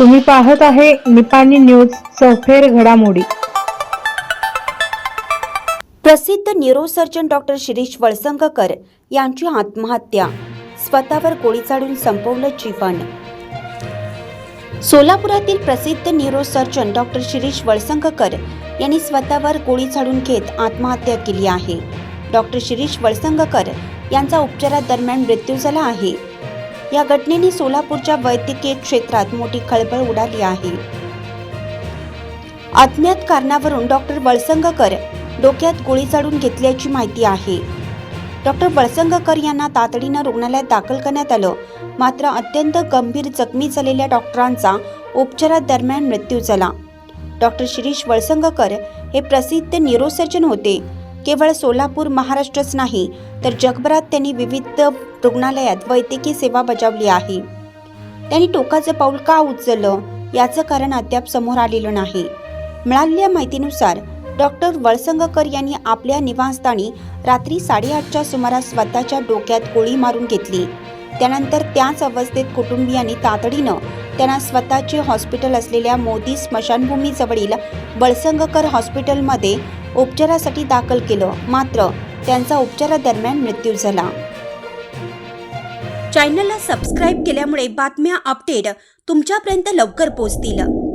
तुम्ही पाहत आहे निपाणी न्यूज चौफेर घडामोडी. प्रसिद्ध न्यूरोसर्जन डॉक्टर शिरीष वळसंगकर यांची आत्महत्या. स्वतःवर गोळी चाडून संपवलं जीवन. सोलापुरातील प्रसिद्ध न्यूरोसर्जन डॉक्टर शिरीष वळसंगकर यांनी स्वतःवर गोळी झाडून घेत आत्महत्या केली आहे. डॉक्टर शिरीष वळसंगकर यांचा उपचारादरम्यान मृत्यू झाला आहे. या घटनेने सोलापूरच्या वैद्यकीय क्षेत्रात मोठी खळबळ उडाली आहे. अज्ञात कारणावरून डॉक्टर वळसंगकर डोक्यात गोळी चाडून घेतल्याची माहिती आहे. डॉक्टर वळसंगकर यांना तातडीनं रुग्णालयात दाखल करण्यात आलं. मात्र अत्यंत गंभीर जखमी झालेल्या डॉक्टरांचा उपचारादरम्यान मृत्यू झाला. डॉक्टर शिरीष वळसंगकर हे प्रसिद्ध न्यूरोसर्जन होते. केवळ सोलापूर महाराष्ट्रच नाही तर जगभरात त्यांनी विविध रुग्णालयात वैद्यकीय सेवा बजावली आहे. त्यांनी टोकाचं पाऊल का उचललं याचं कारण अद्याप समोर आलेलं नाही. मिळालेल्या माहितीनुसार डॉक्टर वळसंगकर यांनी आपल्या निवासस्थानी रात्री साडेआठच्या सुमारास स्वतःच्या डोक्यात गोळी मारून घेतली. त्यानंतर त्याच अवस्थेत कुटुंबियांनी तातडीनं त्यांना स्वतःचे हॉस्पिटल असलेल्या मोदी स्मशानभूमीजवळील बळसंगकर हॉस्पिटलमध्ये उपचारासाठी दाखल केलं. मात्र त्यांचा उपचारादरम्यान मृत्यू झाला. चॅनलला सबस्क्राईब केल्यामुळे बातम्या अपडेट तुमच्यापर्यंत लवकर पोहोचतील.